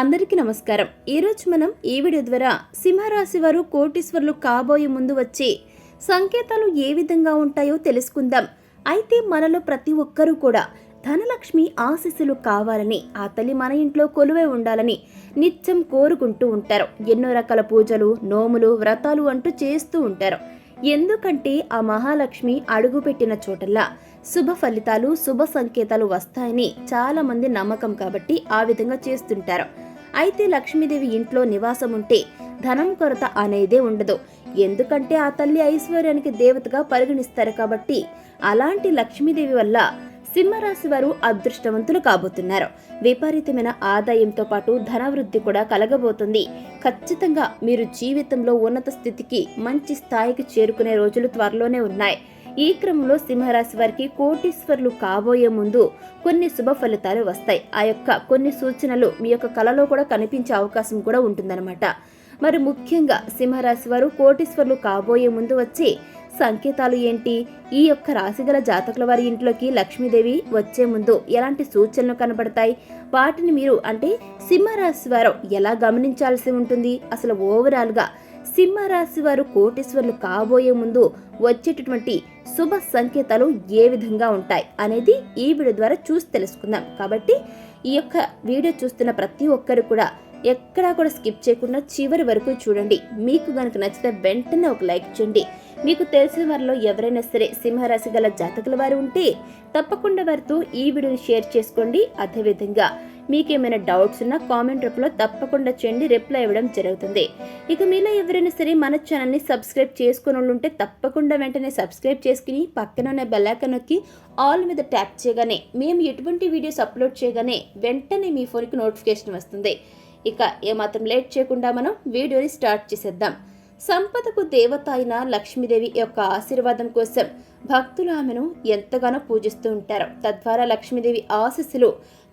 అందరికీ నమస్కారం. ఈరోజు మనం ఈ వీడియో ద్వారా సింహరాశి వారు కోటీశ్వరులు కాబోయే ముందు వచ్చే సంకేతాలు ఏ విధంగా ఉంటాయో తెలుసుకుందాం. అయితే మనలో ప్రతి ఒక్కరూ కూడా ధనలక్ష్మి ఆశీస్సులు కావాలని ఆ తల్లి మన ఇంట్లో కొలువై ఉండాలని నిత్యం కోరుకుంటూ ఉంటారు. ఎన్నో రకాల పూజలు నోములు వ్రతాలు అంటూ చేస్తూ ఉంటారు. ఎందుకంటే ఆ మహాలక్ష్మి అడుగుపెట్టిన చోటల్లా శుభ ఫలితాలు శుభ సంకేతాలు వస్తాయని చాలామంది నమ్మకం కాబట్టి ఆ విధంగా చేస్తుంటారు. అయితే లక్ష్మీదేవి ఇంట్లో నివాసం ఉంటే ధనం కొరత అనేదే ఉండదు. ఎందుకంటే ఆ తల్లి ఐశ్వర్యానికి దేవతగా పరిగణిస్తారు కాబట్టి అలాంటి లక్ష్మీదేవి వల్ల సింహరాశి వారు అదృష్టవంతులు కాబోతున్నారు. విపరీతమైన ఆదాయంతో పాటు ధనవృద్ధి కూడా కలగబోతుంది. ఖచ్చితంగా మీరు జీవితంలో ఉన్నత స్థితికి మంచి స్థాయికి చేరుకునే రోజులు త్వరలోనే ఉన్నాయి. ఈ క్రమంలో సింహరాశి వారికి కోటీశ్వరులు కాబోయే ముందు కొన్ని శుభ ఫలితాలు వస్తాయి. ఆ యొక్క కొన్ని సూచనలు మీ యొక్క కళలో కూడా కనిపించే అవకాశం కూడా ఉంటుందన్నమాట. మరి ముఖ్యంగా సింహరాశి వారు కోటీశ్వరులు కాబోయే ముందు వచ్చే సంకేతాలు ఏంటి? ఈ యొక్క రాశిగల జాతకుల వారి ఇంట్లోకి లక్ష్మీదేవి వచ్చే ముందు ఎలాంటి సూచనలు కనబడతాయి? వాటిని మీరు అంటే సింహరాశి వారు ఎలా గమనించాల్సి ఉంటుంది? అసలు ఓవరాల్గా సింహరాశి వారు కోటేశ్వరులు కాబోయే ముందు వచ్చేటటువంటి శుభ సంకేతాలు ఏ విధంగా ఉంటాయి అనేది ఈ వీడియో ద్వారా చూసి తెలుసుకుందాం. కాబట్టి ఈ యొక్క వీడియో చూస్తున్న ప్రతి ఒక్కరు కూడా ఎక్కడా కూడా స్కిప్ చేయకుండా చివరి వరకు చూడండి. మీకు కనుక నచ్చితే వెంటనే ఒక లైక్ చేయండి. మీకు తెలిసిన వారిలో ఎవరైనా సరే సింహరాశి గల జాతకుల వారు ఉంటే తప్పకుండా వారితో ఈ వీడియోని షేర్ చేసుకోండి. అదేవిధంగా మీకేమైనా డౌట్స్ ఉన్నా కామెంట్ రూపంలో తప్పకుండా చేయండి. రిప్లై ఇవ్వడం జరుగుతుంది. ఇక మీలో ఎవరైనా సరే మన ఛానల్ని సబ్స్క్రైబ్ చేసుకుని ఉంటే తప్పకుండా వెంటనే సబ్స్క్రైబ్ చేసుకుని పక్కన ఉన్న బెల్లాకన్ నొక్కి ఆల్ మీద ట్యాప్ చేయగానే మేము ఎటువంటి వీడియోస్ అప్లోడ్ చేయగానే వెంటనే మీ ఫోన్కి నోటిఫికేషన్ వస్తుంది. ఇక ఏమాత్రం లేట్ చేయకుండా మనం వీడియోని స్టార్ట్ చేసేద్దాం. సంపదకు దేవత అయిన లక్ష్మీదేవి యొక్క ఆశీర్వాదం కోసం భక్తులు ఆమెను ఎంతగానో పూజిస్తూ ఉంటారు. తద్వారా లక్ష్మీదేవి ఆశీస్సులు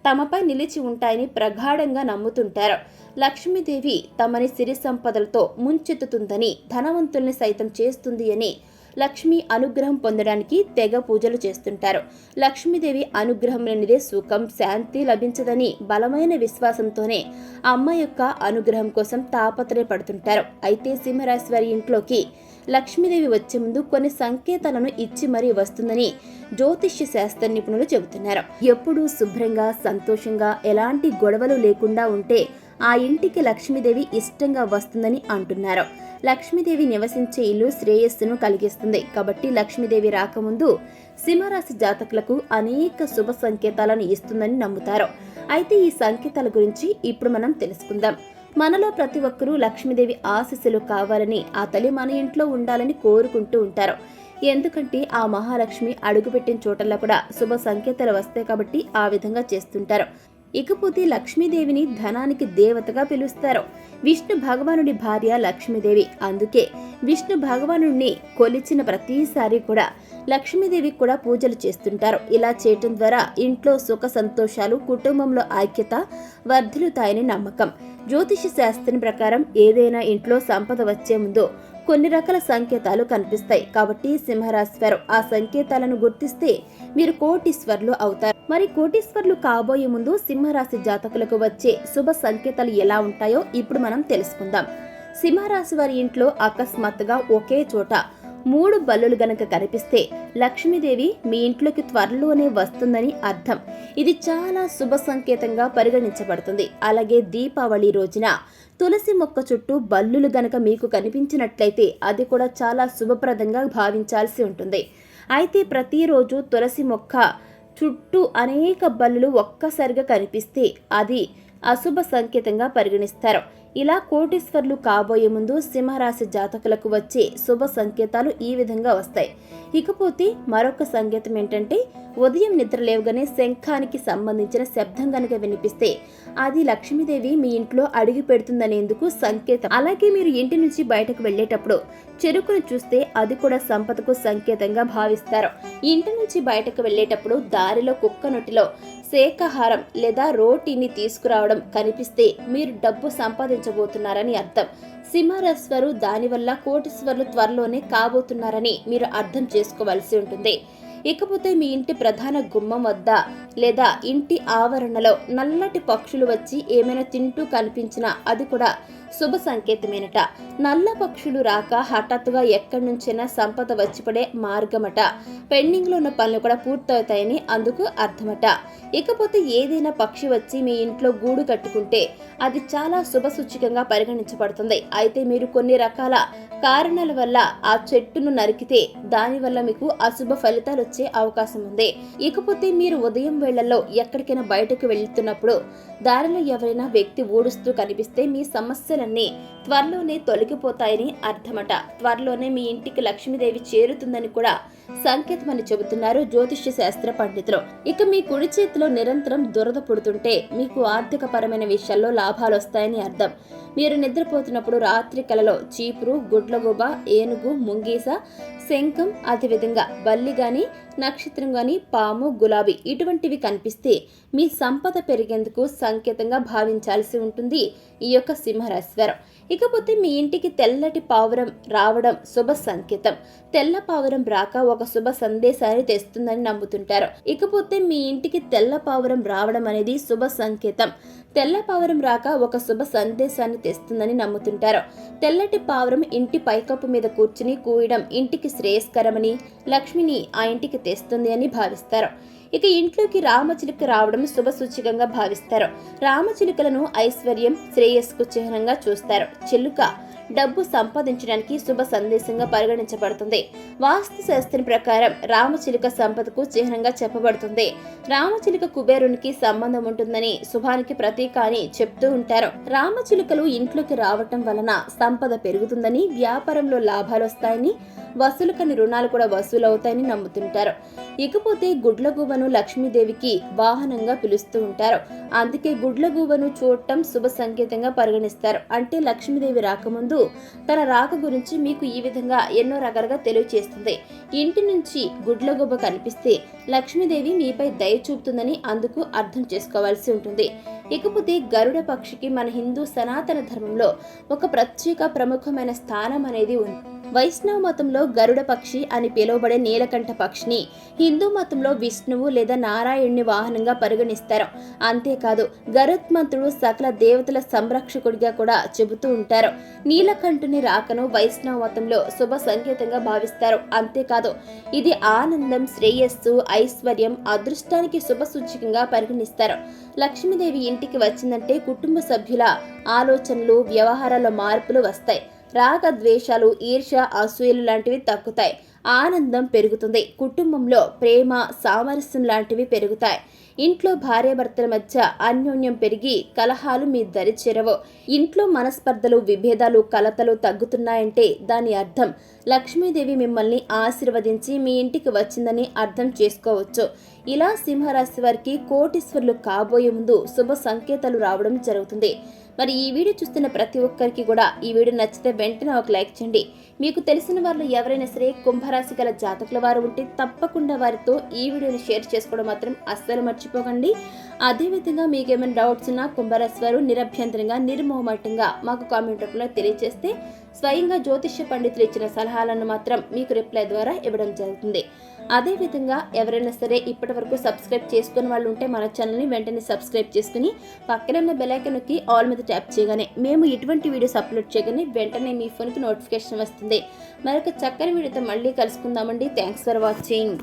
తమపై నిలిచి ఉంటాయని ప్రగాఢంగా నమ్ముతుంటారు. లక్ష్మీదేవి తమని సిరి సంపదలతో ముంచెత్తుతుందని ధనవంతుల్ని సైతం చేస్తుంది అని లక్ష్మి అనుగ్రహం పొందడానికి తెగ పూజలు చేస్తుంటారు. లక్ష్మీదేవి అనుగ్రహం లేనిదే సుఖం శాంతి లభించదని బలమైన విశ్వాసంతోనే అమ్మ యొక్క అనుగ్రహం కోసం తాపత్రయపడుతుంటారు అయితే సింహరాశి వారి ఇంట్లోకి లక్ష్మీదేవి వచ్చే ముందు కొన్ని సంకేతాలను ఇచ్చి మరీ వస్తుందని జ్యోతిష్య శాస్త్ర నిపుణులు చెబుతున్నారు. ఎప్పుడూ శుభ్రంగా సంతోషంగా ఎలాంటి గొడవలు లేకుండా ఉంటే ఆ ఇంటికి లక్ష్మీదేవి ఇష్టంగా వస్తుందని అంటున్నారు. లక్ష్మీదేవి నివసించే ఇల్లు శ్రేయస్సును కలిగిస్తుంది. కాబట్టి లక్ష్మీదేవి రాకముందు సింహరాశి జాతకులకు అనేక శుభ సంకేతాలను ఇస్తుందని నమ్ముతారు. అయితే ఈ సంకేతాల గురించి ఇప్పుడు మనం తెలుసుకుందాం. మనలో ప్రతి ఒక్కరూ లక్ష్మీదేవి ఆశీస్సులు కావాలని ఆ తల్లి మన ఇంట్లో ఉండాలని కోరుకుంటూ ఉంటారు. ఎందుకంటే ఆ మహాలక్ష్మి అడుగుపెట్టిన చోటల్లో కూడా శుభ సంకేతాలు వస్తాయి కాబట్టి ఆ విధంగా చేస్తుంటారు. ఇకపోతే లక్ష్మీదేవిని ధనానికి దేవతగా పిలుస్తారు. విష్ణు భగవానుడి భార్య లక్ష్మీదేవి. అందుకే విష్ణు భగవానుడిని కొలిచిన ప్రతిసారి కూడా లక్ష్మీదేవికి కూడా పూజలు చేస్తుంటారు. ఇలా చేయటం ద్వారా ఇంట్లో సుఖ సంతోషాలు కుటుంబంలో ఐక్యత వర్ధిల్లుతాయని నమ్మకం. జ్యోతిష శాస్త్రం ప్రకారం ఏదైనా ఇంట్లో సంపద వచ్చే ముందు కొన్ని రకాల సంకేతాలు కనిపిస్తాయి. కాబట్టి సింహరాశి వారు ఆ సంకేతాలను గుర్తిస్తే మీరు కోటీశ్వర్లు అవుతారు. మరి కోటీశ్వర్లు కాబోయే ముందు సింహరాశి జాతకులకు వచ్చే శుభ సంకేతాలు ఎలా ఉంటాయో ఇప్పుడు మనం తెలుసుకుందాం. సింహరాశి వారి ఇంట్లో అకస్మాత్తుగా ఒకే చోట మూడు బల్లులు గనక కనిపిస్తే లక్ష్మీదేవి మీ ఇంట్లోకి త్వరలోనే వస్తుందని అర్థం. ఇది చాలా శుభ సంకేతంగా పరిగణించబడుతుంది. అలాగే దీపావళి రోజున తులసి మొక్క చుట్టూ బల్లులు గనక మీకు కనిపించినట్లయితే అది కూడా చాలా శుభప్రదంగా భావించాల్సి ఉంటుంది. అయితే ప్రతిరోజు తులసి మొక్క చుట్టూ అనేక బల్లులు ఒక్కసారిగా కనిపిస్తే అది అశుభ సంకేతంగా పరిగణిస్తారు. ఇలా కోటీశ్వర్లు కాబోయే ముందు సింహరాశి జాతకులకు వచ్చే శుభ సంకేతాలు ఈ విధంగా వస్తాయి. ఇకపోతే మరొక సంకేతం ఏంటంటే ఉదయం నిద్ర లేవగానే శంఖానికి సంబంధించిన శబ్దం గనక వినిపిస్తే అది లక్ష్మీదేవి మీ ఇంట్లో అడుగు పెడుతుందనేందుకు సంకేతం. అలాగే మీరు ఇంటి నుంచి బయటకు వెళ్ళేటప్పుడు చెరుకును చూస్తే అది కూడా సంపదకు సంకేతంగా భావిస్తారు. ఇంటి నుంచి బయటకు వెళ్ళేటప్పుడు దారిలో కుక్క నొట్టిలో శాకాహారం లేదా రోటీని తీసుకురావడం కనిపిస్తే మీరు డబ్బు సంపాదించబోతున్నారని అర్థం. సింహరాశ్వరు దానివల్ల కోటీశ్వర్లు త్వరలోనే కాబోతున్నారని మీరు అర్థం చేసుకోవాల్సి ఉంటుంది. ఇకపోతే మీ ఇంటి ప్రధాన గుమ్మం వద్ద లేదా ఇంటి ఆవరణలో నల్లటి పక్షులు వచ్చి ఏమైనా తింటూ కనిపించినా అది కూడా శుభ సంకేతమేనట. నల్ల పక్షులు రాక హఠాత్తుగా ఎక్కడి నుంచైనా సంపద వచ్చిపడే మార్గమట. పెండింగ్లో ఉన్న పనులు కూడా పూర్తవుతాయని అందుకు అర్థమట. ఇకపోతే ఏదైనా పక్షి వచ్చి మీ ఇంట్లో గూడు కట్టుకుంటే అది చాలా శుభ సూచికంగా పరిగణించబడుతుంది. అయితే మీరు కొన్ని రకాల కారణాల వల్ల ఆ చెట్టును నరికితే దానివల్ల మీకు అశుభ ఫలితాలు వచ్చే అవకాశం ఉంది. ఇకపోతే మీరు ఉదయం వేళల్లో ఎక్కడికైనా బయటకు వెళ్తున్నప్పుడు దారిలో ఎవరైనా వ్యక్తి ఊడుస్తూ కనిపిస్తే మీ సమస్యలన్నీ త్వరలోనే తొలగిపోతాయని అర్థమట. త్వరలోనే మీ ఇంటికి లక్ష్మీదేవి చేరుతుందని కూడా సంకేతమని చెబుతున్నారు జ్యోతిష్య శాస్త్ర పండితులు. ఇక మీ కుడి చేతిలో నిరంతరం దురద పుడుతుంటే మీకు ఆర్థిక పరమైన విషయాల్లో లాభాలు వస్తాయని అర్థం. మీరు నిద్రపోతున్నప్పుడు రాత్రి కలలో చీపురు గుడ్లగూబ ఏనుగు ముంగీస శంఖం అదేవిధంగా బల్లి గాని నక్షత్రం గాని పాము గులాబీ ఇటువంటివి కనిపిస్తే మీ సంపద పెరిగేందుకు సంకేతంగా భావించాల్సి ఉంటుంది ఈ యొక్క సింహరాశివారం ఇకపోతే మీ ఇంటికి తెల్లటి పావురం రావడం శుభ సంకేతం. తెల్ల పావురం రాక ఒక శుభ సందేశాన్ని తెస్తుందని నమ్ముతుంటారు. ఇకపోతే మీ ఇంటికి తెల్ల పావురం రావడం అనేది శుభ సంకేతం. తెల్ల పావురం రాక ఒక శుభ సందేశాన్ని తెస్తుందని నమ్ముతుంటారు. తెల్లటి పావురం ఇంటి పైకప్పు మీద కూర్చుని కూయడం ఇంటికి శ్రేయస్కరమని లక్ష్మిని ఆ ఇంటికి తెస్తుంది అని భావిస్తారు. ఇక ఇంట్లోకి రామచిలుక రావడం శుభ సూచికంగా భావిస్తారు. రామచిలుకలను ఐశ్వర్యం శ్రేయస్కు చిహ్నంగా చూస్తారు. చిలుక డబ్బు సంపాదించడానికి శుభ సందేశంగా పరిగణించబడుతుంది. వాస్తు శాస్త్రం ప్రకారం రామచిలుక సంపదకు చిహ్నంగా చెప్పబడుతుంది. రామచిలుక కుబేరునికి సంబంధం ఉంటుందని శుభానికి ప్రతీక అని చెప్తూ ఉంటారు. రామచిలుకలు ఇంట్లోకి రావటం వలన సంపద పెరుగుతుందని వ్యాపారంలో లాభాలు వస్తాయని వసూలు కాని రుణాలు కూడా వసూలవుతాయని నమ్ముతుంటారు. ఇకపోతే గుడ్లగూబను లక్ష్మీదేవికి వాహనంగా పిలుస్తూ ఉంటారు. అందుకే గుడ్లగూబను చూడటం శుభ సంకేతంగా పరిగణిస్తారు. అంటే లక్ష్మీదేవి రాకముందు తన రాక గురించి మీకు ఈ విధంగా ఎన్నో రకాలుగా తెలియచేస్తుంది. ఇంటి నుంచి గుడ్లగొబ్బ కనిపిస్తే లక్ష్మీదేవి మీపై దయ చూపుతుందని అందుకు అర్థం చేసుకోవాల్సి ఉంటుంది. ఇకపోతే గరుడ పక్షికి మన హిందూ సనాతన ధర్మంలో ఒక ప్రత్యేక ప్రముఖమైన స్థానం అనేది ఉంది. వైష్ణవ మతంలో గరుడ పక్షి అని పిలువబడే నీలకంఠ పక్షిని హిందూ మతంలో విష్ణువు లేదా నారాయణుని వాహనంగా పరిగణిస్తారు. అంతేకాదు గరుత్మంతుడు సకల దేవతల సంరక్షకుడిగా కూడా చెబుతూ ఉంటారు. నీలకంఠుని రాకను వైష్ణవ మతంలో శుభ సంకేతంగా భావిస్తారు. అంతేకాదు ఇది ఆనందం శ్రేయస్సు ఐశ్వర్యం అదృష్టానికి శుభ సూచికంగా పరిగణిస్తారు. లక్ష్మీదేవి ఇంటికి వచ్చిందంటే కుటుంబ సభ్యుల ఆలోచనలు వ్యవహారాల మార్పులు వస్తాయి. రాగ ద్వేషాలు ఈర్ష్య అసూయలు లాంటివి తగ్గుతాయి. ఆనందం పెరుగుతుంది. కుటుంబంలో ప్రేమ సామరస్యం లాంటివి పెరుగుతాయి. ఇంట్లో భార్యాభర్తల మధ్య అన్యోన్యం పెరిగి కలహాలు మీ దరి చేరవు. ఇంట్లో మనస్పర్ధలు విభేదాలు కలతలు తగ్గుతున్నాయంటే దాని అర్థం లక్ష్మీదేవి మిమ్మల్ని ఆశీర్వదించి మీ ఇంటికి వచ్చిందని అర్థం చేసుకోవచ్చు. ఇలా సింహరాశి వారికి కోటీశ్వరులు కాబోయే ముందు శుభ సంకేతాలు రావడం జరుగుతుంది. మరి ఈ వీడియో చూస్తున్న ప్రతి ఒక్కరికి కూడా ఈ వీడియో నచ్చితే వెంటనే ఒక లైక్ చేయండి. మీకు తెలిసిన వాళ్ళు ఎవరైనా సరే కుంభరాశి గల జాతకుల వారు ఉంటే తప్పకుండా వారితో ఈ వీడియోని షేర్ చేసుకోవడం మాత్రం అస్సలు మర్చిపోకండి. అదేవిధంగా మీకు ఏమైనా డౌట్స్ ఉన్నా కుంభరాశి వారు నిరభ్యంతరంగా నిర్మోహమాటంగా మాకు కామెంట్ రూపంలో తెలియజేస్తే స్వయంగా జ్యోతిష్య పండితులు ఇచ్చిన సలహాలను మాత్రం మీకు రిప్లై ద్వారా ఇవ్వడం జరుగుతుంది. అదేవిధంగా ఎవరైనా సరే ఇప్పటి వరకు సబ్స్క్రైబ్ చేసుకున్న వాళ్ళు ఉంటే మన ఛానల్ని వెంటనే సబ్స్క్రైబ్ చేసుకుని పక్కన ఉన్న బెలైకన్ నొక్కి ఆల్ మీద ట్యాప్ చేయగానే మేము ఇటువంటి వీడియోస్ అప్లోడ్ చేయగానే వెంటనే మీ ఫోన్కి నోటిఫికేషన్ వస్తుంది. మరొక చక్కని వీడియోతో మళ్ళీ కలుసుకుందామండి. Thanks for watching